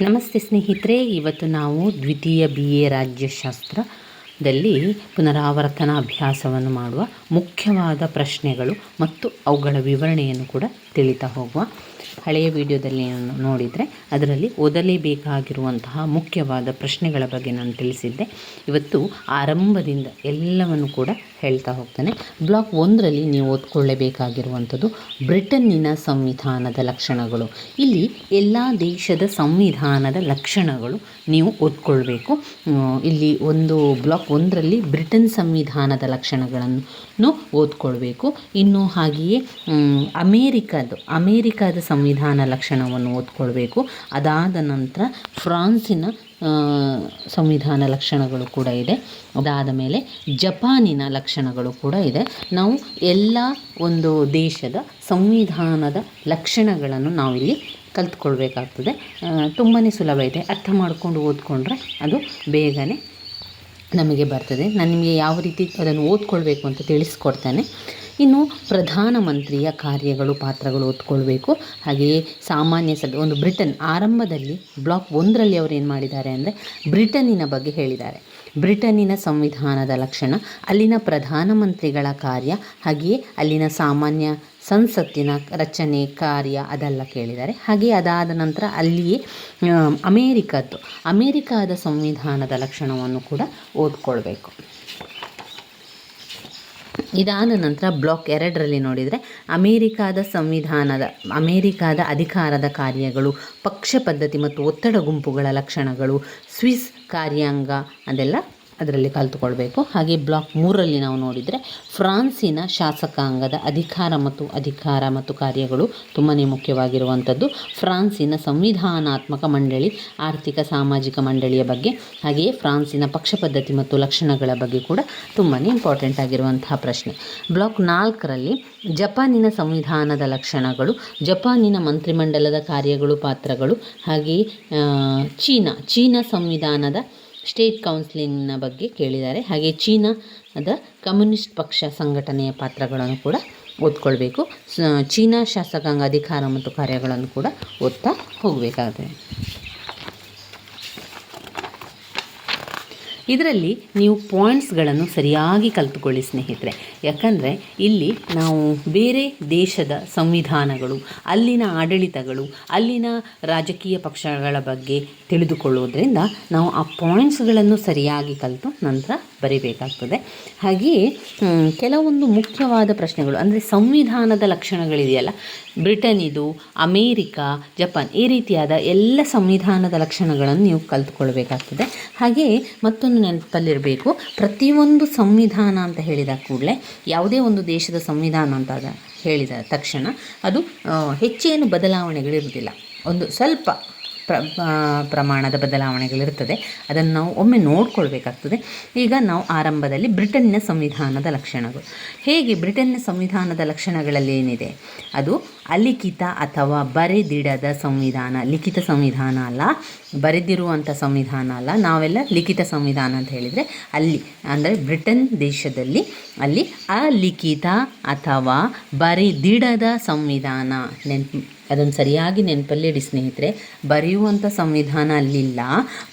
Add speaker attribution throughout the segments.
Speaker 1: ನಮಸ್ತೆ ಸ್ನೇಹಿತರೆ, ಇವತ್ತು ನಾವು ದ್ವಿತೀಯ ಬಿ ಎ ರಾಜ್ಯಶಾಸ್ತ್ರದಲ್ಲಿ ಪುನರಾವರ್ತನ ಅಭ್ಯಾಸವನ್ನು ಮಾಡುವ ಮುಖ್ಯವಾದ ಪ್ರಶ್ನೆಗಳು ಮತ್ತು ಅವುಗಳ ವಿವರಣೆಯನ್ನು ಕೂಡ ತಿಳಿತಾ ಹೋಗುವ ಹಳೆಯ ವಿಡಿಯೋದಲ್ಲಿ ನೋಡಿದರೆ ಅದರಲ್ಲಿ ಓದಲೇಬೇಕಾಗಿರುವಂತಹ ಮುಖ್ಯವಾದ ಪ್ರಶ್ನೆಗಳ ಬಗ್ಗೆ ನಾನು ತಿಳಿಸಿದ್ದೆ. ಇವತ್ತು ಆರಂಭದಿಂದ ಎಲ್ಲವನ್ನು ಕೂಡ ಹೇಳ್ತಾ ಹೋಗ್ತೇನೆ. ಬ್ಲಾಕ್ ಒಂದರಲ್ಲಿ ನೀವು ಓದ್ಕೊಳ್ಳಬೇಕಾಗಿರುವಂಥದ್ದು ಬ್ರಿಟನ್ನಿನ ಸಂವಿಧಾನದ ಲಕ್ಷಣಗಳು. ಇಲ್ಲಿ ಎಲ್ಲ ದೇಶದ ಸಂವಿಧಾನದ ಲಕ್ಷಣಗಳು ನೀವು ಓದ್ಕೊಳ್ಬೇಕು. ಇಲ್ಲಿ ಒಂದು ಬ್ಲಾಕ್ ಒಂದರಲ್ಲಿ ಬ್ರಿಟನ್ ಸಂವಿಧಾನದ ಲಕ್ಷಣಗಳನ್ನು ಓದ್ಕೊಳ್ಬೇಕು. ಇನ್ನು ಹಾಗೆಯೇ ಅಮೇರಿಕಾದ ಅಮೇರಿಕಾದ ಸಂವಿಧಾನ ಲಕ್ಷಣವನ್ನು ಓದ್ಕೊಳ್ಬೇಕು. ಅದಾದ ನಂತರ ಫ್ರಾನ್ಸಿನ ಸಂವಿಧಾನ ಲಕ್ಷಣಗಳು ಕೂಡ ಇದೆ. ಅದಾದ ಮೇಲೆ ಜಪಾನಿನ ಲಕ್ಷಣಗಳು ಕೂಡ ಇದೆ. ನಾವು ಎಲ್ಲ ಒಂದು ದೇಶದ ಸಂವಿಧಾನದ ಲಕ್ಷಣಗಳನ್ನು ನಾವಿಲ್ಲಿ ಕಲ್ತ್ಕೊಳ್ಬೇಕಾಗ್ತದೆ. ತುಂಬಾ ಸುಲಭ ಇದೆ. ಅರ್ಥ ಮಾಡಿಕೊಂಡು ಓದ್ಕೊಂಡ್ರೆ ಅದು ಬೇಗನೆ ನಮಗೆ ಬರ್ತದೆ. ನಾನು ನಿಮಗೆ ಯಾವ ರೀತಿ ಅದನ್ನು ಓದ್ಕೊಳ್ಬೇಕು ಅಂತ ತಿಳಿಸ್ಕೊಡ್ತೇನೆ. ಇನ್ನು ಪ್ರಧಾನಮಂತ್ರಿಯ ಕಾರ್ಯಗಳು, ಪಾತ್ರಗಳು ಓದ್ಕೊಳ್ಬೇಕು ಹಾಗೆಯೇ ಸಾಮಾನ್ಯ ಸಭೆ, ಒಂದು ಬ್ರಿಟನ್ ಆರಂಭದಲ್ಲಿ, ಬ್ಲಾಕ್ ಒಂದರಲ್ಲಿ ಅವರು ಏನು ಮಾಡಿದ್ದಾರೆ ಅಂದರೆ ಬ್ರಿಟನ್ನಿನ ಬಗ್ಗೆ ಹೇಳಿದ್ದಾರೆ. ಬ್ರಿಟನ್ನಿನ ಸಂವಿಧಾನದ ಲಕ್ಷಣ, ಅಲ್ಲಿನ ಪ್ರಧಾನಮಂತ್ರಿಗಳ ಕಾರ್ಯ, ಹಾಗೆಯೇ ಅಲ್ಲಿನ ಸಾಮಾನ್ಯ ಸಂಸತ್ತಿನ ರಚನೆ, ಕಾರ್ಯ ಅದೆಲ್ಲ ಕೇಳಿದ್ದಾರೆ. ಹಾಗೆ ಅದಾದ ನಂತರ ಅಲ್ಲಿಯೇ ಅಮೇರಿಕದ್ದು, ಅಮೇರಿಕಾದ ಸಂವಿಧಾನದ ಲಕ್ಷಣವನ್ನು ಕೂಡ ಓದ್ಕೊಳ್ಬೇಕು. ಇದಾದ ನಂತರ ಬ್ಲಾಕ್ ಎರಡರಲ್ಲಿ ನೋಡಿದರೆ ಅಮೇರಿಕಾದ ಸಂವಿಧಾನದ, ಅಮೇರಿಕಾದ ಅಧಿಕಾರದ ಕಾರ್ಯಗಳು, ಪಕ್ಷ ಪದ್ಧತಿ ಮತ್ತು ಒತ್ತಡ ಗುಂಪುಗಳ ಲಕ್ಷಣಗಳು, ಸ್ವಿಸ್ ಕಾರ್ಯಾಂಗ ಅದೆಲ್ಲ ಅದರಲ್ಲಿ ಕಲಿತುಕೊಳ್ಬೇಕು. ಹಾಗೆ ಬ್ಲಾಕ್ ಮೂರರಲ್ಲಿ ನಾವು ನೋಡಿದರೆ ಫ್ರಾನ್ಸಿನ ಶಾಸಕಾಂಗದ ಅಧಿಕಾರ ಮತ್ತು ಅಧಿಕಾರ ಮತ್ತು ಕಾರ್ಯಗಳು ತುಂಬಾ ಮುಖ್ಯವಾಗಿರುವಂಥದ್ದು. ಫ್ರಾನ್ಸಿನ ಸಂವಿಧಾನಾತ್ಮಕ ಮಂಡಳಿ, ಆರ್ಥಿಕ ಸಾಮಾಜಿಕ ಮಂಡಳಿಯ ಬಗ್ಗೆ, ಹಾಗೆಯೇ ಫ್ರಾನ್ಸಿನ ಪಕ್ಷ ಪದ್ಧತಿ ಮತ್ತು ಲಕ್ಷಣಗಳ ಬಗ್ಗೆ ಕೂಡ ತುಂಬಾ ಇಂಪಾರ್ಟೆಂಟ್ ಆಗಿರುವಂತಹ ಪ್ರಶ್ನೆ. ಬ್ಲಾಕ್ ನಾಲ್ಕರಲ್ಲಿ ಜಪಾನಿನ ಸಂವಿಧಾನದ ಲಕ್ಷಣಗಳು, ಜಪಾನಿನ ಮಂತ್ರಿಮಂಡಲದ ಕಾರ್ಯಗಳು, ಪಾತ್ರಗಳು, ಹಾಗೆಯೇ ಚೀನಾ ಚೀನಾ ಸಂವಿಧಾನದ ಸ್ಟೇಟ್ ಕೌನ್ಸಿಲಿನ ಬಗ್ಗೆ ಕೇಳಿದ್ದಾರೆ. ಹಾಗೆ ಚೀನಾದ ಕಮ್ಯುನಿಸ್ಟ್ ಪಕ್ಷ ಸಂಘಟನೆಯ ಪಾತ್ರಗಳನ್ನು ಕೂಡ ಓದ್ಕೊಳ್ಬೇಕು. ಚೀನಾ ಶಾಸಕಾಂಗ ಅಧಿಕಾರ ಮತ್ತು ಕಾರ್ಯಗಳನ್ನು ಕೂಡ ಓದ್ತಾ ಹೋಗಬೇಕಾಗುತ್ತೆ ಇದರಲ್ಲಿ ನೀವು ಪಾಯಿಂಟ್ಸ್ಗಳನ್ನು ಸರಿಯಾಗಿ ಕಲ್ತುಕೊಳ್ಳಿ, ಸ್ನೇಹಿತರೆ. ಯಾಕಂದರೆ ಇಲ್ಲಿ ನಾವು ಬೇರೆ ದೇಶದ ಸಂವಿಧಾನಗಳು, ಅಲ್ಲಿನ ಆಡಳಿತಗಳು, ಅಲ್ಲಿನ ರಾಜಕೀಯ ಪಕ್ಷಗಳ ಬಗ್ಗೆ ತಿಳಿದುಕೊಳ್ಳೋದ್ರಿಂದ ನಾವು ಆ ಪಾಯಿಂಟ್ಸ್ಗಳನ್ನು ಸರಿಯಾಗಿ ಕಲಿತು ನಂತರ ಬರೀಬೇಕಾಗ್ತದೆ. ಹಾಗೆಯೇ ಕೆಲವೊಂದು ಮುಖ್ಯವಾದ ಪ್ರಶ್ನೆಗಳು, ಅಂದರೆ ಸಂವಿಧಾನದ ಲಕ್ಷಣಗಳಿದೆಯಲ್ಲ. ಬ್ರಿಟನ್ ಇದು, ಅಮೇರಿಕಾ, ಜಪಾನ್, ಈ ರೀತಿಯಾದ ಎಲ್ಲ ಸಂವಿಧಾನದ ಲಕ್ಷಣಗಳನ್ನು ನೀವು ಕಲಿತುಕೊಳ್ಬೇಕಾಗ್ತದೆ. ಹಾಗೆಯೇ ಮತ್ತೊಂದು ನೆನಪಲ್ಲಿರಬೇಕು. ಪ್ರತಿಯೊಂದು ಸಂವಿಧಾನ ಅಂತ ಹೇಳಿದ ಕೂಡಲೇ ಯಾವುದೇ ಒಂದು ದೇಶದ ಸಂವಿಧಾನ ಅಂತ ಹೇಳಿದ ತಕ್ಷಣ ಅದು ಹೆಚ್ಚೇನು ಬದಲಾವಣೆಗಳಿರುವುದಿಲ್ಲ ಒಂದು ಸ್ವಲ್ಪ ಪ್ರ ಪ್ರಮಾಣದ ಬದಲಾವಣೆಗಳಿರ್ತದೆ. ಅದನ್ನು ನಾವು ಒಮ್ಮೆ ನೋಡ್ಕೊಳ್ಬೇಕಾಗ್ತದೆ. ಈಗ ನಾವು ಆರಂಭದಲ್ಲಿ ಬ್ರಿಟನ್ನ ಸಂವಿಧಾನದ ಲಕ್ಷಣಗಳು. ಹೇಗೆ ಬ್ರಿಟನ್ನ ಸಂವಿಧಾನದ ಲಕ್ಷಣಗಳಲ್ಲಿ ಏನಿದೆ? ಅದು ಅಲಿಖಿತ ಅಥವಾ ಬರೆದಿಡದ ಸಂವಿಧಾನ, ಲಿಖಿತ ಸಂವಿಧಾನ ಅಲ್ಲ ಬರೆದಿರುವಂಥ ಸಂವಿಧಾನ ಅಲ್ಲ, ನಾವೆಲ್ಲ ಲಿಖಿತ ಸಂವಿಧಾನ ಅಂತ ಹೇಳಿದರೆ ಅಲ್ಲಿ, ಅಂದರೆ ಬ್ರಿಟನ್ ದೇಶದಲ್ಲಿ ಅಲ್ಲಿ ಅಲಿಖಿತ ಅಥವಾ ಬರೆದಿಡದ ಸಂವಿಧಾನ ನೆನ್ಪು ಅದನ್ನು ಸರಿಯಾಗಿ ನೆನಪಲ್ಲಿಡಿ ಸ್ನೇಹಿತರೆ. ಬರೆಯುವಂಥ ಸಂವಿಧಾನ ಅಲ್ಲಿಲ್ಲ.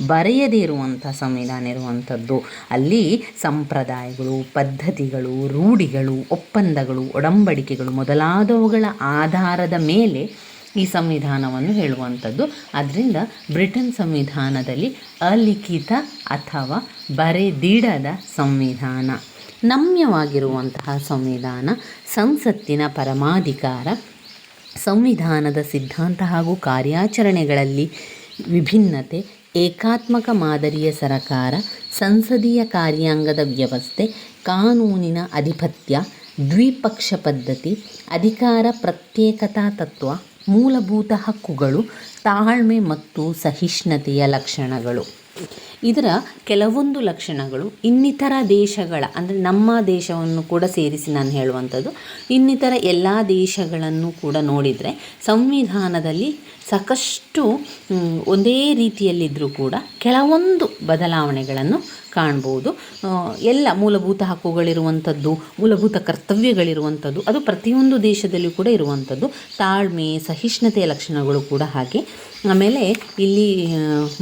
Speaker 1: ಬರೆಯದೇ ಇರುವಂಥ ಸಂವಿಧಾನ ಇರುವಂಥದ್ದು. ಅಲ್ಲಿ ಸಂಪ್ರದಾಯಗಳು, ಪದ್ಧತಿಗಳು, ರೂಢಿಗಳು, ಒಪ್ಪಂದಗಳು, ಒಡಂಬಡಿಕೆಗಳು ಮೊದಲಾದವುಗಳ ಆಧಾರದ ಮೇಲೆ ಈ ಸಂವಿಧಾನವನ್ನು ಹೇಳುವಂಥದ್ದು. ಅದರಿಂದ ಬ್ರಿಟನ್ ಸಂವಿಧಾನದಲ್ಲಿ ಅಲಿಖಿತ ಅಥವಾ ಬರೆದಿಡದ ಸಂವಿಧಾನ. ನಮ್ಯವಾಗಿರುವಂತಹ ಸಂವಿಧಾನ ಸಂಸತ್ತಿನ ಪರಮಾಧಿಕಾರ ಸಂವಿಧಾನದ ಸಿದ್ಧಾಂತ ಹಾಗೂ ಕಾರ್ಯಾಚರಣೆಗಳಲ್ಲಿ ವಿಭಿನ್ನತೆ, ಏಕಾತ್ಮಕ ಮಾದರಿಯ ಸರಕಾರ, ಸಂಸದೀಯ ಕಾರ್ಯಾಂಗದ ವ್ಯವಸ್ಥೆ, ಕಾನೂನಿನ ಅಧಿಪತ್ಯ, ದ್ವಿಪಕ್ಷ ಪದ್ಧತಿ, ಅಧಿಕಾರ ಪ್ರತ್ಯೇಕತಾ ತತ್ವ, ಮೂಲಭೂತ ಹಕ್ಕುಗಳು, ತಾಳ್ಮೆ ಮತ್ತು ಸಹಿಷ್ಣುತೆಯ ಲಕ್ಷಣಗಳು. ಇದರ ಕೆಲವೊಂದು ಲಕ್ಷಣಗಳು ಇನ್ನಿತರ ದೇಶಗಳ, ಅಂದರೆ ನಮ್ಮ ದೇಶವನ್ನು ಕೂಡ ಸೇರಿಸಿ ನಾನು ಹೇಳುವಂಥದ್ದು, ಇನ್ನಿತರ ಎಲ್ಲ ದೇಶಗಳನ್ನು ಕೂಡ ನೋಡಿದರೆ ಸಂವಿಧಾನದಲ್ಲಿ ಸಾಕಷ್ಟು ಒಂದೇ ರೀತಿಯಲ್ಲಿದ್ದರೂ ಕೂಡ ಕೆಲವೊಂದು ಬದಲಾವಣೆಗಳನ್ನು ಕಾಣ್ಬೋದು. ಎಲ್ಲ ಮೂಲಭೂತ ಹಕ್ಕುಗಳಿರುವಂಥದ್ದು, ಮೂಲಭೂತ ಕರ್ತವ್ಯಗಳಿರುವಂಥದ್ದು, ಅದು ಪ್ರತಿಯೊಂದು ದೇಶದಲ್ಲಿ ಕೂಡ ಇರುವಂಥದ್ದು. ತಾಳ್ಮೆ, ಸಹಿಷ್ಣುತೆಯ ಲಕ್ಷಣಗಳು ಕೂಡ ಹಾಗೆ. ಆಮೇಲೆ ಇಲ್ಲಿ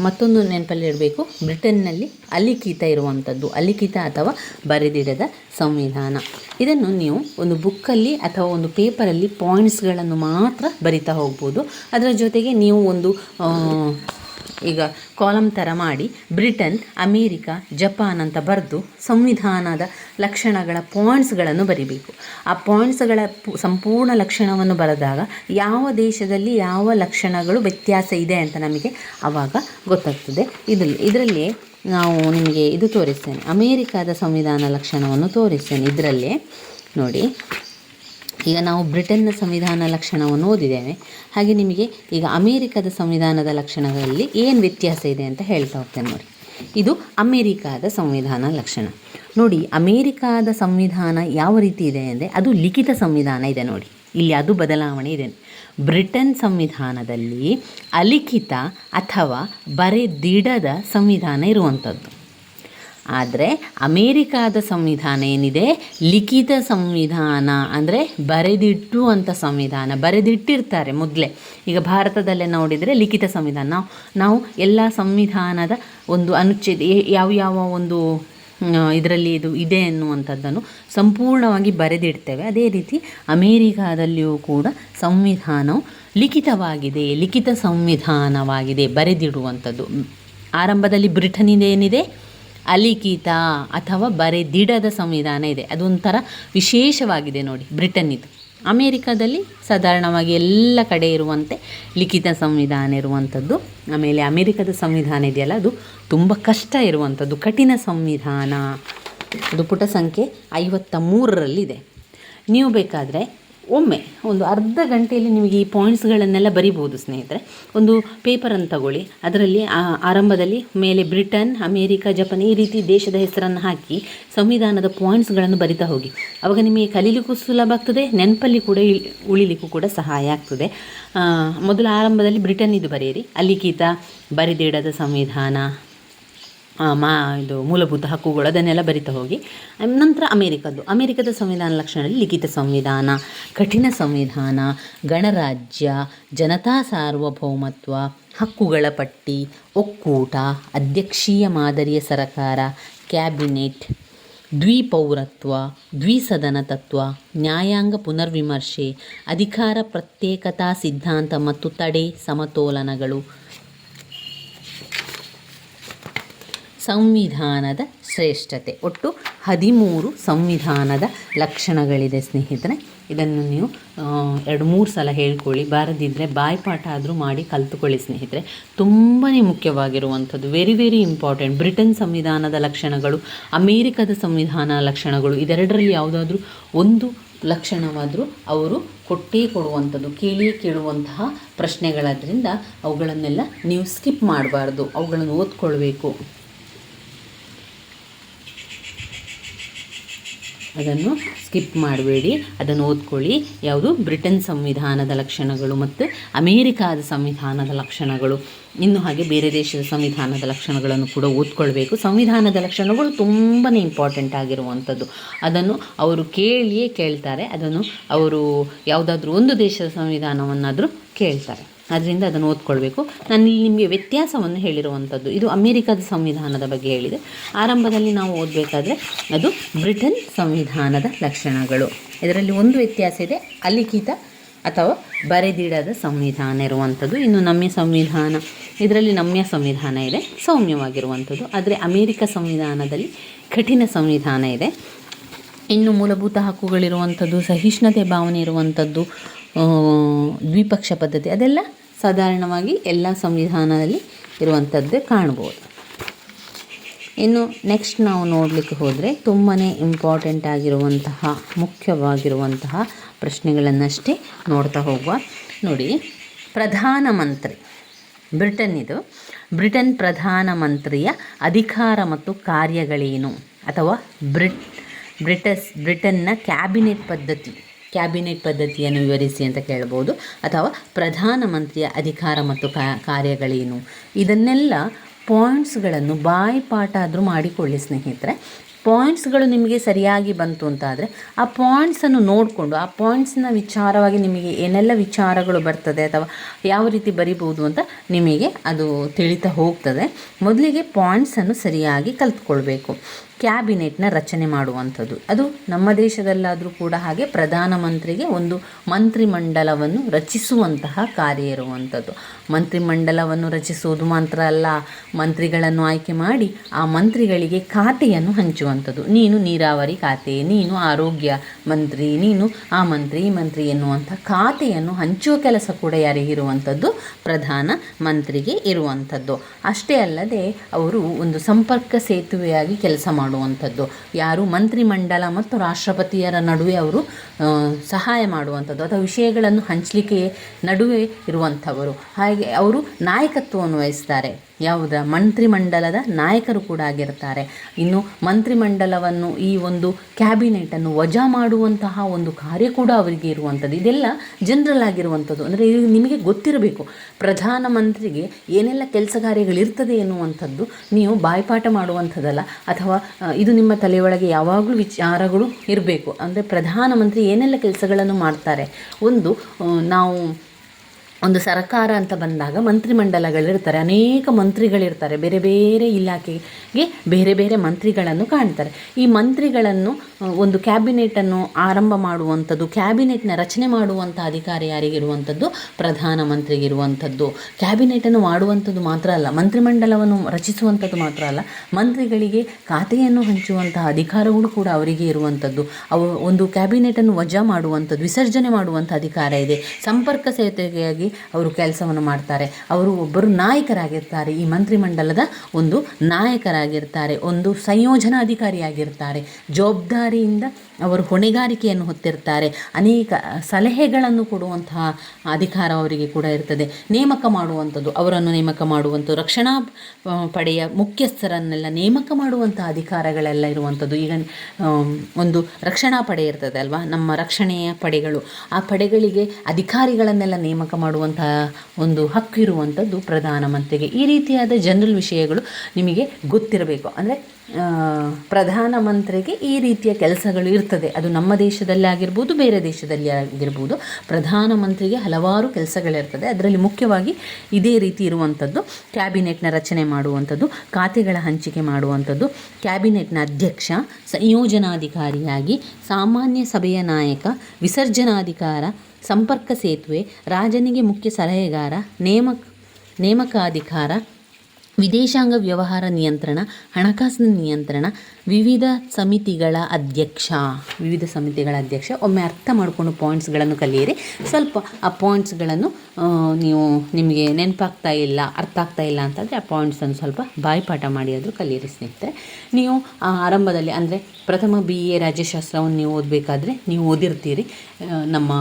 Speaker 1: ಮತ್ತೊಂದು ನೆನಪಲ್ಲಿ ಇಡಬೇಕು ಬ್ರಿಟನ್ನಲ್ಲಿ ಅಲಿಖಿತ ಇರುವಂಥದ್ದು ಅಲಿಖಿತ ಅಥವಾ ಬರೆದಿಡದ ಸಂವಿಧಾನ. ಇದನ್ನು ನೀವು ಒಂದು ಬುಕ್ಕಲ್ಲಿ ಅಥವಾ ಒಂದು ಪೇಪರಲ್ಲಿ ಪಾಯಿಂಟ್ಸ್ಗಳನ್ನು ಮಾತ್ರ ಬರಿತಾ ಹೋಗ್ಬೋದು. ಅದರ ಜೊತೆಗೆ ನೀವು ಒಂದು ಈಗ ಕಾಲಮ್ ಥರ ಮಾಡಿ ಬ್ರಿಟನ್, ಅಮೇರಿಕಾ, ಜಪಾನ್ ಅಂತ ಬರೆದು ಸಂವಿಧಾನದ ಲಕ್ಷಣಗಳ ಪಾಯಿಂಟ್ಸ್ಗಳನ್ನು ಬರಿಬೇಕು. ಆ ಪಾಯಿಂಟ್ಸ್ಗಳ ಸಂಪೂರ್ಣ ಲಕ್ಷಣವನ್ನು ಬರೆದಾಗ ಯಾವ ದೇಶದಲ್ಲಿ ಯಾವ ಲಕ್ಷಣಗಳು ವ್ಯತ್ಯಾಸ ಇದೆ ಅಂತ ನಮಗೆ ಆವಾಗ ಗೊತ್ತಾಗ್ತದೆ. ಇದರಲ್ಲಿ ಇದರಲ್ಲಿ ನಾವು ನಿಮಗೆ ಇದು ತೋರಿಸ್ತೇನೆ. ಅಮೇರಿಕಾದ ಸಂವಿಧಾನ ಲಕ್ಷಣವನ್ನು ತೋರಿಸ್ತೇನೆ. ಇದರಲ್ಲೇ ನೋಡಿ. ಈಗ ನಾವು ಬ್ರಿಟನ್ನ ಸಂವಿಧಾನ ಲಕ್ಷಣವನ್ನು ಓದಿದ್ದೇವೆ. ಹಾಗೆ ನಿಮಗೆ ಈಗ ಅಮೇರಿಕದ ಸಂವಿಧಾನದ ಲಕ್ಷಣಗಳಲ್ಲಿ ಏನು ವ್ಯತ್ಯಾಸ ಇದೆ ಅಂತ ಹೇಳ್ತಾ ಹೋಗ್ತೇನೆ ನೋಡಿ. ಇದು ಅಮೇರಿಕಾದ ಸಂವಿಧಾನ ಲಕ್ಷಣ. ನೋಡಿ, ಅಮೇರಿಕಾದ ಸಂವಿಧಾನ ಯಾವ ರೀತಿ ಇದೆ ಅಂದರೆ ಅದು ಲಿಖಿತ ಸಂವಿಧಾನ ಇದೆ ನೋಡಿ. ಇಲ್ಲಿ ಅದು ಬದಲಾವಣೆ ಇದೆ. ಬ್ರಿಟನ್ ಸಂವಿಧಾನದಲ್ಲಿ ಅಲಿಖಿತ ಅಥವಾ ಬರೆದಿಡದ ಸಂವಿಧಾನ ಇರುವಂಥದ್ದು. ಆದರೆ ಅಮೇರಿಕಾದ ಸಂವಿಧಾನ ಏನಿದೆ? ಲಿಖಿತ ಸಂವಿಧಾನ ಅಂದರೆ ಬರೆದಿಟ್ಟು ಅಂತ ಸಂವಿಧಾನ. ಬರೆದಿಟ್ಟಿರ್ತಾರೆ ಮೊದಲೇ. ಈಗ ಭಾರತದಲ್ಲೇ ನೋಡಿದರೆ ಲಿಖಿತ ಸಂವಿಧಾನ. ನಾವು ನಾವು ಎಲ್ಲ ಸಂವಿಧಾನದ ಒಂದು ಅನುಚ್ಛೇದ ಯಾವ ಯಾವ ಒಂದು ಇದರಲ್ಲಿ ಇದು ಇದೆ ಅನ್ನುವಂಥದ್ದನ್ನು ಸಂಪೂರ್ಣವಾಗಿ ಬರೆದಿಡ್ತೇವೆ. ಅದೇ ರೀತಿ ಅಮೇರಿಕಾದಲ್ಲಿಯೂ ಕೂಡ ಸಂವಿಧಾನವು ಲಿಖಿತವಾಗಿದೆ, ಲಿಖಿತ ಸಂವಿಧಾನವಾಗಿದೆ ಬರೆದಿಡುವಂಥದ್ದು. ಆರಂಭದಲ್ಲಿ ಬ್ರಿಟನಿಂದ ಏನಿದೆ? ಅಲಿಖಿತ ಅಥವಾ ಬರೆದಿಡದ ಸಂವಿಧಾನ ಇದೆ. ಅದೊಂಥರ ವಿಶೇಷವಾಗಿದೆ ನೋಡಿ ಬ್ರಿಟನ್ನಿದು. ಅಮೇರಿಕಾದಲ್ಲಿ ಸಾಧಾರಣವಾಗಿ ಎಲ್ಲ ಕಡೆ ಇರುವಂತೆ ಲಿಖಿತ ಸಂವಿಧಾನ ಇರುವಂಥದ್ದು. ಆಮೇಲೆ ಅಮೇರಿಕದ ಸಂವಿಧಾನ ಇದೆಯಲ್ಲ, ಅದು ತುಂಬ ಕಷ್ಟ ಇರುವಂಥದ್ದು. ಕಠಿಣ ಸಂವಿಧಾನ. ಅದು ಪುಟ ಸಂಖ್ಯೆ ಐವತ್ತ ಮೂರರಲ್ಲಿದೆ ನೀವು ಬೇಕಾದರೆ ಒಮ್ಮೆ, ಒಂದು ಅರ್ಧ ಗಂಟೆಯಲ್ಲಿ ನಿಮಗೆ ಈ ಪಾಯಿಂಟ್ಸ್ಗಳನ್ನೆಲ್ಲ ಬರಿಬೋದು ಸ್ನೇಹಿತರೆ. ಒಂದು ಪೇಪರನ್ನು ತಗೊಳ್ಳಿ. ಅದರಲ್ಲಿ ಆರಂಭದಲ್ಲಿ ಮೇಲೆ ಬ್ರಿಟನ್, ಅಮೇರಿಕ, ಜಪಾನ್ ಈ ರೀತಿ ದೇಶದ ಹೆಸರನ್ನು ಹಾಕಿ ಸಂವಿಧಾನದ ಪಾಯಿಂಟ್ಸ್ಗಳನ್ನು ಬರಿತಾ ಹೋಗಿ. ಅವಾಗ ನಿಮಗೆ ಕಲೀಲಿಕ್ಕೂ ಸುಲಭ ಆಗ್ತದೆ, ನೆನಪಲ್ಲಿ ಕೂಡ ಉಳಿಲಿಕ್ಕೂ ಕೂಡ ಸಹಾಯ ಆಗ್ತದೆ. ಮೊದಲು ಆರಂಭದಲ್ಲಿ ಬ್ರಿಟನ್ ಇದು ಬರೆಯಿರಿ. ಅಲಿಖಿತ, ಬರೆದಿಡದ ಸಂವಿಧಾನ ಮಾ, ಇದು ಮೂಲಭೂತ ಹಕ್ಕುಗಳು ಅದನ್ನೆಲ್ಲ ಬರಿತಾ ಹೋಗಿ. ನಂತರ ಅಮೇರಿಕದ್ದು. ಅಮೇರಿಕದ ಸಂವಿಧಾನ ಲಕ್ಷಣದಲ್ಲಿ ಲಿಖಿತ ಸಂವಿಧಾನ, ಕಠಿಣ ಸಂವಿಧಾನ, ಗಣರಾಜ್ಯ, ಜನತಾ ಸಾರ್ವಭೌಮತ್ವ, ಹಕ್ಕುಗಳ ಪಟ್ಟಿ, ಒಕ್ಕೂಟ, ಅಧ್ಯಕ್ಷೀಯ ಮಾದರಿಯ ಸರಕಾರ, ಕ್ಯಾಬಿನೆಟ್, ದ್ವಿಪೌರತ್ವ, ದ್ವಿಸದನ ತತ್ವ, ನ್ಯಾಯಾಂಗ ಪುನರ್ವಿಮರ್ಶೆ, ಅಧಿಕಾರ ಪ್ರತ್ಯೇಕತಾ ಸಿದ್ಧಾಂತ ಮತ್ತು ತಡೆ ಸಮತೋಲನಗಳು ಸಂವಿಧಾನದ ಶ್ರೇಷ್ಠತೆ. ಒಟ್ಟು ಹದಿಮೂರು ಸಂವಿಧಾನದ ಲಕ್ಷಣಗಳಿದೆ ಸ್ನೇಹಿತರೆ. ಇದನ್ನು ನೀವು ಎರಡು ಮೂರು ಸಲ ಹೇಳ್ಕೊಳ್ಳಿ. ಬಾರದಿದ್ದರೆ ಬಾಯ್ಪಾಠ ಆದರೂ ಮಾಡಿ ಕಲ್ತುಕೊಳ್ಳಿ ಸ್ನೇಹಿತರೆ. ತುಂಬಾ ಮುಖ್ಯವಾಗಿರುವಂಥದ್ದು. ವೆರಿ ವೆರಿ ಇಂಪಾರ್ಟೆಂಟ್ ಬ್ರಿಟನ್ ಸಂವಿಧಾನದ ಲಕ್ಷಣಗಳು, ಅಮೇರಿಕದ ಸಂವಿಧಾನ ಲಕ್ಷಣಗಳು, ಇದೆರಡರಲ್ಲಿ ಯಾವುದಾದ್ರೂ ಒಂದು ಲಕ್ಷಣವಾದರೂ ಅವರು ಕೊಟ್ಟೇ ಕೊಡುವಂಥದ್ದು ಕೇಳಿಯೇ ಕೇಳುವಂತಹ ಪ್ರಶ್ನೆಗಳಾದ್ದರಿಂದ ಅವುಗಳನ್ನೆಲ್ಲ ನೀವು ಸ್ಕಿಪ್ ಮಾಡಬಾರ್ದು. ಅವುಗಳನ್ನು ಓದ್ಕೊಳ್ಬೇಕು. ಅದನ್ನು ಸ್ಕಿಪ್ ಮಾಡಬೇಡಿ. ಅದನ್ನು ಓದ್ಕೊಳ್ಳಿ. ಯಾವುದು? ಬ್ರಿಟನ್ ಸಂವಿಧಾನದ ಲಕ್ಷಣಗಳು ಮತ್ತು ಅಮೇರಿಕಾದ ಸಂವಿಧಾನದ ಲಕ್ಷಣಗಳು. ಇನ್ನು ಹಾಗೆ ಬೇರೆ ದೇಶದ ಸಂವಿಧಾನದ ಲಕ್ಷಣಗಳನ್ನು ಕೂಡ ಓದ್ಕೊಳ್ಬೇಕು. ಸಂವಿಧಾನದ ಲಕ್ಷಣಗಳು ತುಂಬಾ ಇಂಪಾರ್ಟೆಂಟ್ ಆಗಿರುವಂಥದ್ದು. ಅದನ್ನು ಅವರು ಕೇಳಿಯೇ ಕೇಳ್ತಾರೆ. ಅದನ್ನು ಅವರು ಯಾವುದಾದ್ರೂ ಒಂದು ದೇಶದ ಸಂವಿಧಾನವನ್ನಾದರೂ ಕೇಳ್ತಾರೆ. ಅದರಿಂದ ಅದನ್ನು ಓದ್ಕೊಳ್ಬೇಕು. ನಾನು ಇಲ್ಲಿ ನಿಮಗೆ ವ್ಯತ್ಯಾಸವನ್ನು ಹೇಳಿರುವಂಥದ್ದು. ಇದು ಅಮೇರಿಕದ ಸಂವಿಧಾನದ ಬಗ್ಗೆ ಹೇಳಿದೆ. ಆರಂಭದಲ್ಲಿ ನಾವು ಓದಬೇಕಾದ್ರೆ ಅದು ಬ್ರಿಟನ್ ಸಂವಿಧಾನದ ಲಕ್ಷಣಗಳು. ಇದರಲ್ಲಿ ಒಂದು ವ್ಯತ್ಯಾಸ ಇದೆ. ಅಲಿಖಿತ ಅಥವಾ ಬರೆದಿಡದ ಸಂವಿಧಾನ ಇರುವಂಥದ್ದು. ಇನ್ನು ನಮ್ಯ ಸಂವಿಧಾನ, ಇದರಲ್ಲಿ ನಮ್ಯ ಸಂವಿಧಾನ ಇದೆ. ಸೌಮ್ಯವಾಗಿರುವಂಥದ್ದು. ಆದರೆ ಅಮೇರಿಕ ಸಂವಿಧಾನದಲ್ಲಿ ಕಠಿಣ ಸಂವಿಧಾನ ಇದೆ. ಇನ್ನು ಮೂಲಭೂತ ಹಕ್ಕುಗಳಿರುವಂಥದ್ದು, ಸಹಿಷ್ಣುತೆ ಭಾವನೆ ಇರುವಂಥದ್ದು ದ್ವಿಪಕ್ಷ ಪದ್ಧತಿ. ಅದೆಲ್ಲ ಸಾಧಾರಣವಾಗಿ ಎಲ್ಲ ಸಂವಿಧಾನದಲ್ಲಿ ಇರುವಂಥದ್ದೇ ಕಾಣ್ಬೋದು. ಇನ್ನು ನೆಕ್ಸ್ಟ್ ನಾವು ನೋಡಲಿಕ್ಕೆ ಹೋದರೆ ತುಂಬಾ ಇಂಪಾರ್ಟೆಂಟ್ ಆಗಿರುವಂತಹ, ಮುಖ್ಯವಾಗಿರುವಂತಹ ಪ್ರಶ್ನೆಗಳನ್ನಷ್ಟೇ ನೋಡ್ತಾ ಹೋಗುವ. ನೋಡಿ ಪ್ರಧಾನಮಂತ್ರಿ ಬ್ರಿಟನ್ ಇದು. ಬ್ರಿಟನ್ ಪ್ರಧಾನಮಂತ್ರಿಯ ಅಧಿಕಾರ ಮತ್ತು ಕಾರ್ಯಗಳೇನು? ಅಥವಾ ಬ್ರಿಟ್, ಬ್ರಿಟಸ್, ಬ್ರಿಟನ್ನ ಕ್ಯಾಬಿನೆಟ್ ಪದ್ಧತಿ. ಕ್ಯಾಬಿನೆಟ್ ಪದ್ಧತಿಯನ್ನು ವಿವರಿಸಿ ಅಂತ ಕೇಳ್ಬೋದು. ಅಥವಾ ಪ್ರಧಾನಮಂತ್ರಿಯ ಅಧಿಕಾರ ಮತ್ತು ಕಾರ್ಯಗಳೇನು? ಇದನ್ನೆಲ್ಲ ಪಾಯಿಂಟ್ಸ್ಗಳನ್ನು ಬಾಯಿಪಾಠ ಆದರೂ ಮಾಡಿಕೊಳ್ಳಿ ಸ್ನೇಹಿತರೆ. ಪಾಯಿಂಟ್ಸ್ಗಳು ನಿಮಗೆ ಸರಿಯಾಗಿ ಬಂತು ಅಂತಾದರೆ, ಆ ಪಾಯಿಂಟ್ಸನ್ನು ನೋಡಿಕೊಂಡು, ಆ ಪಾಯಿಂಟ್ಸ್ನ ವಿಚಾರವಾಗಿ ನಿಮಗೆ ಏನೆಲ್ಲ ವಿಚಾರಗಳು ಬರ್ತದೆ ಅಥವಾ ಯಾವ ರೀತಿ ಬರಿಬೋದು ಅಂತ ನಿಮಗೆ ಅದು ತಿಳಿತಾ ಹೋಗ್ತದೆ. ಮೊದಲಿಗೆ ಪಾಯಿಂಟ್ಸನ್ನು ಸರಿಯಾಗಿ ಕಲ್ತ್ಕೊಳ್ಬೇಕು. ಕ್ಯಾಬಿನೆಟ್ನ ರಚನೆ ಮಾಡುವಂಥದ್ದು. ಅದು ನಮ್ಮ ದೇಶದಲ್ಲಾದರೂ ಕೂಡ ಹಾಗೆ ಪ್ರಧಾನಮಂತ್ರಿಗೆ ಒಂದು ಮಂತ್ರಿಮಂಡಲವನ್ನು ರಚಿಸುವಂತಹ ಕಾರ್ಯ ಇರುವಂಥದ್ದು. ಮಂತ್ರಿಮಂಡಲವನ್ನು ರಚಿಸುವುದು ಮಾತ್ರ ಅಲ್ಲ, ಮಂತ್ರಿಗಳನ್ನು ಆಯ್ಕೆ ಮಾಡಿ ಆ ಮಂತ್ರಿಗಳಿಗೆ ಖಾತೆಯನ್ನು ಹಂಚುವಂಥದ್ದು. ನೀನು ನೀರಾವರಿ ಖಾತೆ, ನೀನು ಆರೋಗ್ಯ ಮಂತ್ರಿ, ನೀನು ಆ ಮಂತ್ರಿ, ಈ ಮಂತ್ರಿ ಎನ್ನುವಂಥ ಖಾತೆಯನ್ನು ಹಂಚುವ ಕೆಲಸ ಕೂಡ ಯಾರಿಗಿರುವಂಥದ್ದು ಪ್ರಧಾನ ಮಂತ್ರಿಗೆ ಇರುವಂಥದ್ದು. ಅಷ್ಟೇ ಅಲ್ಲದೆ ಅವರು ಒಂದು ಸಂಪರ್ಕ ಸೇತುವೆಯಾಗಿ ಕೆಲಸ ಮಾಡುವಂಥದ್ದು. ಯಾರು ಮಂತ್ರಿಮಂಡಲ ಮತ್ತು ರಾಷ್ಟ್ರಪತಿಯರ ನಡುವೆ ಅವರು ಸಹಾಯ ಮಾಡುವಂಥದ್ದು. ಅಥವಾ ವಿಷಯಗಳನ್ನು ಹಂಚಲಿಕ್ಕೆ ನಡುವೆ ಇರುವಂಥವರು. ಹಾಗೆ ಅವರು ನಾಯಕತ್ವವನ್ನು ವಹಿಸ್ತಾರೆ. ಯಾವುದ? ಮಂತ್ರಿಮಂಡಲದ ನಾಯಕರು ಕೂಡ ಆಗಿರ್ತಾರೆ. ಇನ್ನು ಮಂತ್ರಿಮಂಡಲವನ್ನು ಈ ಒಂದು ಕ್ಯಾಬಿನೆಟನ್ನು ವಜಾ ಮಾಡುವಂತಹ ಒಂದು ಕಾರ್ಯ ಕೂಡ ಅವರಿಗೆ ಇರುವಂಥದ್ದು. ಇದೆಲ್ಲ ಜನರಲ್ ಆಗಿರುವಂಥದ್ದು. ಅಂದರೆ ಇದು ನಿಮಗೆ ಗೊತ್ತಿರಬೇಕು. ಪ್ರಧಾನಮಂತ್ರಿಗೆ ಏನೆಲ್ಲ ಕೆಲಸ ಕಾರ್ಯಗಳಿರ್ತದೆ ಎನ್ನುವಂಥದ್ದು ನೀವು ಬಾಯ್ಪಾಠ ಮಾಡುವಂಥದ್ದಲ್ಲ. ಅಥವಾ ಇದು ನಿಮ್ಮ ತಲೆಯೊಳಗೆ ಯಾವಾಗಲೂ ವಿಚಾರಗಳು ಇರಬೇಕು. ಅಂದರೆ ಪ್ರಧಾನಮಂತ್ರಿ ಏನೆಲ್ಲ ಕೆಲಸಗಳನ್ನು ಮಾಡ್ತಾರೆ? ಒಂದು ನಾವು ಒಂದು ಸರ್ಕಾರ ಅಂತ ಬಂದಾಗ ಮಂತ್ರಿಮಂಡಲಗಳಿರ್ತಾರೆ, ಅನೇಕ ಮಂತ್ರಿಗಳಿರ್ತಾರೆ, ಬೇರೆ ಬೇರೆ ಇಲಾಖೆಗೆ ಬೇರೆ ಬೇರೆ ಮಂತ್ರಿಗಳನ್ನು ಕಾಣ್ತಾರೆ. ಈ ಮಂತ್ರಿಗಳನ್ನು ಒಂದು ಕ್ಯಾಬಿನೆಟನ್ನು ಆರಂಭ ಮಾಡುವಂಥದ್ದು, ಕ್ಯಾಬಿನೆಟ್ನ ರಚನೆ ಮಾಡುವಂಥ ಅಧಿಕಾರ ಯಾರಿಗಿರುವಂಥದ್ದು ಪ್ರಧಾನಮಂತ್ರಿಗಿರುವಂಥದ್ದು ಕ್ಯಾಬಿನೆಟನ್ನು ಮಾಡುವಂಥದ್ದು ಮಾತ್ರ ಅಲ್ಲ, ಮಂತ್ರಿಮಂಡಲವನ್ನು ರಚಿಸುವಂಥದ್ದು ಮಾತ್ರ ಅಲ್ಲ, ಮಂತ್ರಿಗಳಿಗೆ ಖಾತೆಯನ್ನು ಹಂಚುವಂತಹ ಅಧಿಕಾರಗಳು ಕೂಡ ಅವರಿಗೆ ಇರುವಂಥದ್ದು. ಅವು ಒಂದು ಕ್ಯಾಬಿನೆಟನ್ನು ವಜಾ ಮಾಡುವಂಥದ್ದು, ವಿಸರ್ಜನೆ ಮಾಡುವಂಥ ಅಧಿಕಾರ ಇದೆ. ಸಂಪರ್ಕ ಸೇತುವೆಯಾಗಿ ಅವರು ಕೆಲಸವನ್ನು ಮಾಡ್ತಾರೆ. ಅವರು ಒಬ್ಬರು ನಾಯಕರಾಗಿರ್ತಾರೆ. ಈ ಮಂತ್ರಿಮಂಡಲದ ಒಂದು ನಾಯಕರಾಗಿರ್ತಾರೆ, ಒಂದು ಸಂಯೋಜನಾಧಿಕಾರಿಯಾಗಿರ್ತಾರೆ ಜವಾಬ್ದಾರಿಯಿಂದ ಅವರು ಹೊಣೆಗಾರಿಕೆಯನ್ನು ಹೊತ್ತಿರ್ತಾರೆ. ಅನೇಕ ಸಲಹೆಗಳನ್ನು ಕೊಡುವಂತಹ ಅಧಿಕಾರ ಅವರಿಗೆ ಕೂಡ ಇರ್ತದೆ. ನೇಮಕ ಮಾಡುವಂಥದ್ದು, ಅವರನ್ನು ನೇಮಕ ಮಾಡುವಂಥದ್ದು, ರಕ್ಷಣಾ ಪಡೆಯ ಮುಖ್ಯಸ್ಥರನ್ನೆಲ್ಲ ನೇಮಕ ಮಾಡುವಂಥ ಅಧಿಕಾರಗಳೆಲ್ಲ ಇರುವಂಥದ್ದು. ಈಗ ಒಂದು ರಕ್ಷಣಾ ಪಡೆ ಇರ್ತದೆ ಅಲ್ವಾ? ನಮ್ಮ ರಕ್ಷಣೆಯ ಪಡೆಗಳು. ಆ ಪಡೆಗಳಿಗೆ ಅಧಿಕಾರಿಗಳನ್ನೆಲ್ಲ ನೇಮಕ ಮಾಡುವಂತಹ ಒಂದು ಹಕ್ಕು ಇರುವಂಥದ್ದು ಪ್ರಧಾನಮಂತ್ರಿಗೆ. ಈ ರೀತಿಯಾದ ಜನರಲ್ ವಿಷಯಗಳು ನಿಮಗೆ ಗೊತ್ತಿರಬೇಕು. ಅಂದರೆ ಪ್ರಧಾನಮಂತ್ರಿಗೆ ಈ ರೀತಿಯ ಕೆಲಸಗಳು ಇರ್ತದೆ. ಅದು ನಮ್ಮ ದೇಶದಲ್ಲಿ ಆಗಿರ್ಬೋದು, ಬೇರೆ ದೇಶದಲ್ಲಿ ಆಗಿರ್ಬೋದು. ಪ್ರಧಾನಮಂತ್ರಿಗೆ ಹಲವಾರು ಕೆಲಸಗಳಿರ್ತದೆ. ಅದರಲ್ಲಿ ಮುಖ್ಯವಾಗಿ ಇದೇ ರೀತಿ ಇರುವಂಥದ್ದು, ಕ್ಯಾಬಿನೆಟ್ನ ರಚನೆ ಮಾಡುವಂಥದ್ದು, ಖಾತೆಗಳ ಹಂಚಿಕೆ ಮಾಡುವಂಥದ್ದು, ಕ್ಯಾಬಿನೆಟ್ನ ಅಧ್ಯಕ್ಷ, ಸಂಯೋಜನಾಧಿಕಾರಿಯಾಗಿ ಸಾಮಾನ್ಯ ಸಭೆಯ ನಾಯಕ, ವಿಸರ್ಜನಾಧಿಕಾರ, ಸಂಪರ್ಕ ಸೇತುವೆ, ರಾಜನಿಗೆ ಮುಖ್ಯ ಸಲಹೆಗಾರ, ನೇಮಕ, ನೇಮಕಾಧಿಕಾರ ವಿದೇಶಾಂಗ ವ್ಯವಹಾರ ನಿಯಂತ್ರಣ, ಹಣಕಾಸಿನ ನಿಯಂತ್ರಣ, ವಿವಿಧ ಸಮಿತಿಗಳ ಅಧ್ಯಕ್ಷ, ವಿವಿಧ ಸಮಿತಿಗಳ ಅಧ್ಯಕ್ಷ. ಒಮ್ಮೆ ಅರ್ಥ ಮಾಡಿಕೊಂಡು ಪಾಯಿಂಟ್ಸ್ಗಳನ್ನು ಕಲಿಯಿರಿ. ಸ್ವಲ್ಪ ಆ ಪಾಯಿಂಟ್ಸ್ಗಳನ್ನು ನೀವು ನಿಮಗೆ ನೆನಪಾಗ್ತಾ ಇಲ್ಲ, ಅರ್ಥ ಆಗ್ತಾ ಇಲ್ಲ ಅಂತಂದರೆ ಆ ಪಾಯಿಂಟ್ಸನ್ನು ಸ್ವಲ್ಪ ಬಾಯ್ಪಾಠ ಮಾಡಿ ಆದರೂ ಕಲಿಯಿರಿ ಸ್ನೇಹಿತರೆ. ನೀವು ಆರಂಭದಲ್ಲಿ ಅಂದರೆ ಪ್ರಥಮ ಬಿ ಎ ರಾಜ್ಯಶಾಸ್ತ್ರವನ್ನು ನೀವು ಓದಬೇಕಾದ್ರೆ ನೀವು ಓದಿರ್ತೀರಿ. ನಮ್ಮ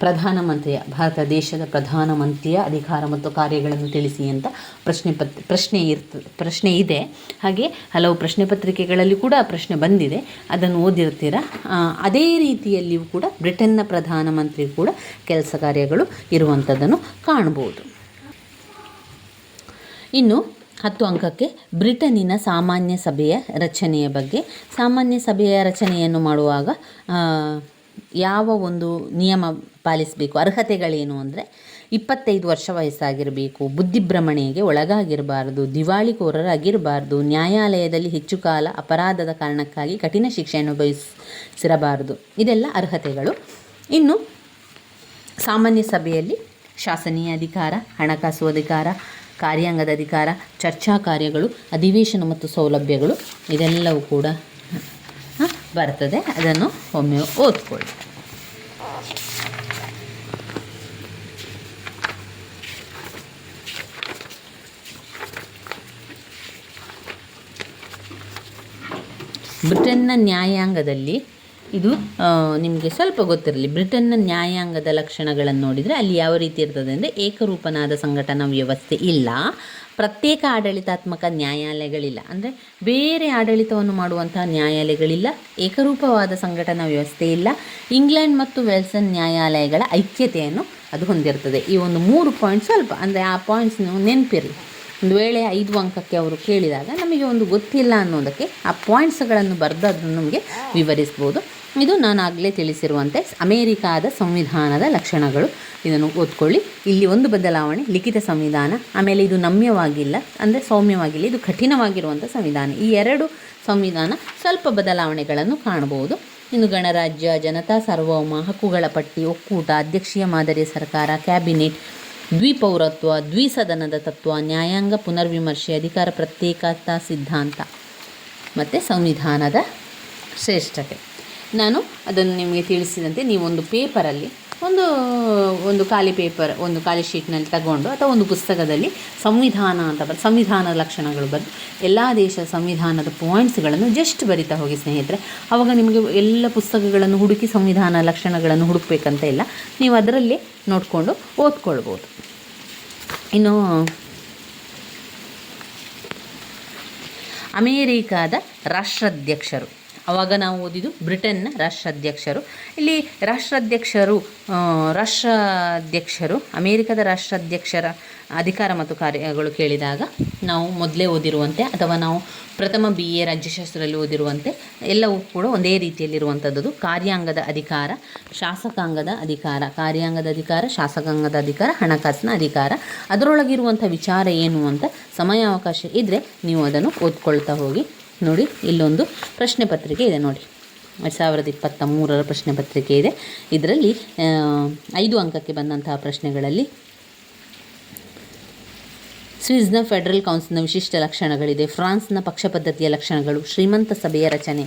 Speaker 1: ಪ್ರಧಾನಮಂತ್ರಿಯ, ಭಾರತ ದೇಶದ ಪ್ರಧಾನಮಂತ್ರಿಯ ಅಧಿಕಾರ ಮತ್ತು ಕಾರ್ಯಗಳನ್ನು ತಿಳಿಸಿ ಅಂತ ಪ್ರಶ್ನೆ ಪತ್, ಪ್ರಶ್ನೆ ಇರ್ತ, ಪ್ರಶ್ನೆ ಇದೆ. ಹಾಗೆ ಹಲವು ಪ್ರಶ್ನೆ ಪತ್ರಿಕೆಗಳಲ್ಲಿ ಕೂಡ ಪ್ರಶ್ನೆ ಬಂದಿದೆ. ಅದನ್ನು ಓದಿರ್ತೀರ? ಅದೇ ರೀತಿಯಲ್ಲಿಯೂ ಕೂಡ ಬ್ರಿಟನ್ನ ಪ್ರಧಾನಮಂತ್ರಿ ಕೂಡ ಕೆಲಸ ಕಾರ್ಯಗಳು ಇರುವಂಥದ್ದನ್ನು ಕಾಣ್ಬೋದು ಇನ್ನು ಹತ್ತು ಅಂಕಕ್ಕೆ ಬ್ರಿಟನ್ನಿನ ಸಾಮಾನ್ಯ ಸಭೆಯ ರಚನೆಯ ಬಗ್ಗೆ, ಸಾಮಾನ್ಯ ಸಭೆಯ ರಚನೆಯನ್ನು ಮಾಡುವಾಗ ಯಾವ ಒಂದು ನಿಯಮ ಪಾಲಿಸಬೇಕು? ಅರ್ಹತೆಗಳೇನು ಅಂದರೆ ಇಪ್ಪತ್ತೈದು ವರ್ಷ ವಯಸ್ಸಾಗಿರಬೇಕು ಬುದ್ಧಿಭ್ರಮಣೆಗೆ ಒಳಗಾಗಿರಬಾರ್ದು, ದಿವಾಳಿಕೋರರಾಗಿರಬಾರ್ದು, ನ್ಯಾಯಾಲಯದಲ್ಲಿ ಹೆಚ್ಚು ಕಾಲ ಅಪರಾಧದ ಕಾರಣಕ್ಕಾಗಿ ಕಠಿಣ ಶಿಕ್ಷೆ ಅನುಭವಿಸಿರಬಾರದು ಇದೆಲ್ಲ ಅರ್ಹತೆಗಳು. ಇನ್ನು ಸಾಮಾನ್ಯ ಸಭೆಯಲ್ಲಿ ಶಾಸನೀಯ ಅಧಿಕಾರ, ಹಣಕಾಸು ಅಧಿಕಾರ, ಕಾರ್ಯಾಂಗದ ಅಧಿಕಾರ, ಚರ್ಚಾ ಕಾರ್ಯಗಳು, ಅಧಿವೇಶನ ಮತ್ತು ಸೌಲಭ್ಯಗಳು, ಇದೆಲ್ಲವೂ ಕೂಡ ಬರ್ತದೆ. ಅದನ್ನು ಒಮ್ಮೆ ಓದ್ಕೊಳ್ಳಿ. ಬ್ರಿಟನ್ನ ನ್ಯಾಯಾಂಗದಲ್ಲಿ ಇದು ನಿಮಗೆ ಸ್ವಲ್ಪ ಗೊತ್ತಿರಲಿ, ಬ್ರಿಟನ್ನ ನ್ಯಾಯಾಂಗದ ಲಕ್ಷಣಗಳನ್ನು ನೋಡಿದರೆ ಅಲ್ಲಿ ಯಾವ ರೀತಿ ಇರ್ತದೆ ಅಂದರೆ ಏಕರೂಪನಾದ ಸಂಘಟನಾ ವ್ಯವಸ್ಥೆ ಇಲ್ಲ, ಪ್ರತ್ಯೇಕ ಆಡಳಿತಾತ್ಮಕ ನ್ಯಾಯಾಲಯಗಳಿಲ್ಲ. ಅಂದರೆ ಬೇರೆ ಆಡಳಿತವನ್ನು ಮಾಡುವಂತಹ ನ್ಯಾಯಾಲಯಗಳಿಲ್ಲ, ಏಕರೂಪವಾದ ಸಂಘಟನಾ ವ್ಯವಸ್ಥೆ ಇಲ್ಲ. ಇಂಗ್ಲೆಂಡ್ ಮತ್ತು ವೆಲ್ಸನ್ ನ್ಯಾಯಾಲಯಗಳ ಐಕ್ಯತೆಯನ್ನು ಅದು ಹೊಂದಿರ್ತದೆ. ಈ ಒಂದು ಮೂರು ಪಾಯಿಂಟ್ ಸ್ವಲ್ಪ, ಅಂದರೆ ಆ ಪಾಯಿಂಟ್ಸ್ ನೀವು ನೆನಪಿರಲಿ. ಒಂದು ವೇಳೆ ಐದು ಅಂಕಕ್ಕೆ ಅವರು ಕೇಳಿದಾಗ ನಮಗೆ ಒಂದು ಗೊತ್ತಿಲ್ಲ ಅನ್ನೋದಕ್ಕೆ ಆ ಪಾಯಿಂಟ್ಸ್ಗಳನ್ನು ಬರೆದದ್ದು ನಮಗೆ ವಿವರಿಸ್ಬೋದು. ಇದು ನಾನು ಆಗಲೇ ತಿಳಿಸಿರುವಂತೆ ಅಮೇರಿಕಾದ ಸಂವಿಧಾನದ ಲಕ್ಷಣಗಳು. ಇದನ್ನು ಓದ್ಕೊಳ್ಳಿ. ಇಲ್ಲಿ ಒಂದು ಬದಲಾವಣೆ, ಲಿಖಿತ ಸಂವಿಧಾನ. ಆಮೇಲೆ ಇದು ನಮ್ಯವಾಗಿಲ್ಲ, ಅಂದರೆ ಸೌಮ್ಯವಾಗಿಲ್ಲ. ಇದು ಕಠಿಣವಾಗಿರುವಂಥ ಸಂವಿಧಾನ. ಈ ಎರಡು ಸಂವಿಧಾನ ಸ್ವಲ್ಪ ಬದಲಾವಣೆಗಳನ್ನು ಕಾಣಬಹುದು. ಇನ್ನು ಗಣರಾಜ್ಯ, ಜನತಾ ಸಾರ್ವಭೌಮ, ಹಕ್ಕುಗಳ ಪಟ್ಟಿ, ಒಕ್ಕೂಟ, ಅಧ್ಯಕ್ಷೀಯ ಮಾದರಿಯ ಸರ್ಕಾರ, ಕ್ಯಾಬಿನೆಟ್, ದ್ವಿಪೌರತ್ವ, ದ್ವಿಸದನದ ತತ್ವ, ನ್ಯಾಯಾಂಗ ಪುನರ್ವಿಮರ್ಶೆ, ಅಧಿಕಾರ ಪ್ರತ್ಯೇಕತಾ ಸಿದ್ಧಾಂತ. ಮತ್ತು ಸಂವಿಧಾನದ ಶ್ರೇಷ್ಠತೆ. ನಾನು ಅದನ್ನು ನಿಮಗೆ ತಿಳಿಸಿದಂತೆ ನೀವೊಂದು ಪೇಪರಲ್ಲಿ ಒಂದು ಒಂದು ಖಾಲಿ ಪೇಪರ್, ಒಂದು ಖಾಲಿ ಶೀಟ್ನಲ್ಲಿ ತಗೊಂಡು ಅಥವಾ ಒಂದು ಪುಸ್ತಕದಲ್ಲಿ ಸಂವಿಧಾನ ಅಂತ ಬರ್ ಸಂವಿಧಾನದ ಲಕ್ಷಣಗಳು ಬರೆದು ಎಲ್ಲ ದೇಶದ ಸಂವಿಧಾನದ ಪಾಯಿಂಟ್ಸ್ಗಳನ್ನು ಜಸ್ಟ್ ಬರಿತಾ ಹೋಗಿ ಸ್ನೇಹಿತರೆ. ಆವಾಗ ನಿಮಗೆ ಎಲ್ಲ ಪುಸ್ತಕಗಳನ್ನು ಹುಡುಕಿ ಸಂವಿಧಾನ ಲಕ್ಷಣಗಳನ್ನು ಹುಡುಕಬೇಕಂತ ಇಲ್ಲ. ನೀವು ಅದರಲ್ಲಿ ನೋಡಿಕೊಂಡು ಓದ್ಕೊಳ್ಬೋದು. ಇನ್ನು ಅಮೇರಿಕಾದ ರಾಷ್ಟ್ರಾಧ್ಯಕ್ಷರು. ಆವಾಗ ನಾವು ಓದಿದ್ದು ಬ್ರಿಟನ್ನ ರಾಷ್ಟ್ರಾಧ್ಯಕ್ಷರು. ಇಲ್ಲಿ ರಾಷ್ಟ್ರಾಧ್ಯಕ್ಷರು ರಾಷ್ಟ್ರಾಧ್ಯಕ್ಷರು, ಅಮೇರಿಕದ ರಾಷ್ಟ್ರಾಧ್ಯಕ್ಷರ ಅಧಿಕಾರ ಮತ್ತು ಕಾರ್ಯಗಳು ಕೇಳಿದಾಗ ನಾವು ಮೊದಲೇ ಓದಿರುವಂತೆ ಅಥವಾ ನಾವು ಪ್ರಥಮ ಬಿ ಎ ರಾಜ್ಯಶಾಸ್ತ್ರದಲ್ಲಿ ಓದಿರುವಂತೆ ಎಲ್ಲವೂ ಕೂಡ ಒಂದೇ ರೀತಿಯಲ್ಲಿರುವಂಥದ್ದು ಕಾರ್ಯಾಂಗದ ಅಧಿಕಾರ, ಶಾಸಕಾಂಗದ ಅಧಿಕಾರ, ಕಾರ್ಯಾಂಗದ ಅಧಿಕಾರ, ಶಾಸಕಾಂಗದ ಅಧಿಕಾರ, ಹಣಕಾಸಿನ ಅಧಿಕಾರ. ಅದರೊಳಗಿರುವಂಥ ವಿಚಾರ ಏನು ಅಂತ ಸಮಯಾವಕಾಶ ಇದ್ದರೆ ನೀವು ಅದನ್ನು ಓದ್ಕೊಳ್ತಾ ಹೋಗಿ. ನೋಡಿ, ಇಲ್ಲೊಂದು ಪ್ರಶ್ನೆ ಪತ್ರಿಕೆ ಇದೆ ನೋಡಿ. ಎರಡು ಸಾವಿರದ ಇಪ್ಪತ್ತ ಮೂರರ ಪ್ರಶ್ನೆ ಪತ್ರಿಕೆ ಇದೆ. ಇದರಲ್ಲಿ ಐದು ಅಂಕಕ್ಕೆ ಬಂದಂತಹ ಪ್ರಶ್ನೆಗಳಲ್ಲಿ ಸ್ವಿಸ್ನ ಫೆಡರಲ್ ಕೌನ್ಸಿಲ್ನ ವಿಶಿಷ್ಟ ಲಕ್ಷಣಗಳಿದೆ. ಫ್ರಾನ್ಸ್ನ ಪಕ್ಷ ಪದ್ಧತಿಯ ಲಕ್ಷಣಗಳು, ಶ್ರೀಮಂತ ಸಭೆಯ ರಚನೆ,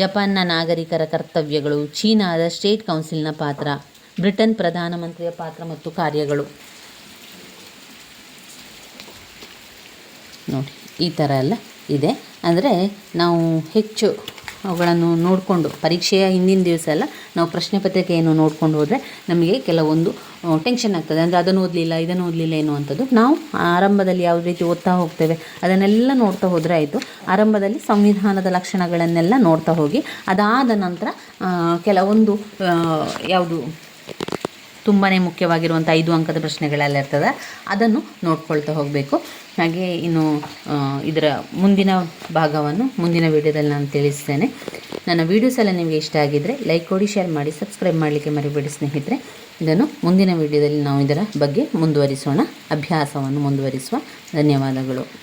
Speaker 1: ಜಪಾನ್ನ ನಾಗರಿಕರ ಕರ್ತವ್ಯಗಳು, ಚೀನಾದ ಸ್ಟೇಟ್ ಕೌನ್ಸಿಲ್ನ ಪಾತ್ರ, ಬ್ರಿಟನ್ ಪ್ರಧಾನಮಂತ್ರಿಯ ಪಾತ್ರ ಮತ್ತು ಕಾರ್ಯಗಳು. ನೋಡಿ, ಈ ಥರ ಎಲ್ಲ ಇದೆ. ಅಂದರೆ ನಾವು ಹೆಚ್ಚು ಅವುಗಳನ್ನು ನೋಡಿಕೊಂಡು, ಪರೀಕ್ಷೆಯ ಹಿಂದಿನ ದಿವಸ ಎಲ್ಲ ನಾವು ಪ್ರಶ್ನೆ ಪತ್ರಿಕೆಯನ್ನು ನೋಡಿಕೊಂಡು ಹೋದರೆ ನಮಗೆ ಕೆಲವೊಂದು ಟೆನ್ಷನ್ ಆಗ್ತದೆ. ಅಂದರೆ ಅದನ್ನು ಓದಲಿಲ್ಲ, ಇದನ್ನು ಓದಲಿಲ್ಲ ಎನ್ನುವಂಥದ್ದು. ನಾವು ಆರಂಭದಲ್ಲಿ ಯಾವ ರೀತಿ ಓದ್ತಾ ಹೋಗ್ತೇವೆ, ಅದನ್ನೆಲ್ಲ ನೋಡ್ತಾ ಹೋದರೆ ಆಯಿತು. ಆರಂಭದಲ್ಲಿ ಸಂವಿಧಾನದ ಲಕ್ಷಣಗಳನ್ನೆಲ್ಲ ನೋಡ್ತಾ ಹೋಗಿ, ಅದಾದ ನಂತರ ಕೆಲವೊಂದು ಯಾವುದು ತುಂಬಾ ಮುಖ್ಯವಾಗಿರುವಂಥ ಐದು ಅಂಕದ ಪ್ರಶ್ನೆಗಳೆಲ್ಲ ಇರ್ತದೆ. ಅದನ್ನು ನೋಡ್ಕೊಳ್ತಾ ಹೋಗಬೇಕು. ಹಾಗೆ ಇನ್ನು ಇದರ ಮುಂದಿನ ಭಾಗವನ್ನು ಮುಂದಿನ ವಿಡಿಯೋದಲ್ಲಿ ನಾನು ತಿಳಿಸ್ತೇನೆ. ನನ್ನ ವೀಡಿಯೋಸ್ ಎಲ್ಲ ನಿಮಗೆ ಇಷ್ಟ ಆಗಿದ್ದರೆ ಲೈಕ್ ಕೊಡಿ ಶೇರ್ ಮಾಡಿ ಸಬ್ಸ್ಕ್ರೈಬ್ ಮಾಡಲಿಕ್ಕೆ ಮರಿಬೇಡಿ ಸ್ನೇಹಿತರೆ. ಇದನ್ನು ಮುಂದಿನ ವಿಡಿಯೋದಲ್ಲಿ ನಾವು ಇದರ ಬಗ್ಗೆ ಮುಂದುವರಿಸೋಣ. ಅಭ್ಯಾಸವನ್ನು ಮುಂದುವರಿಸುವ. ಧನ್ಯವಾದಗಳು.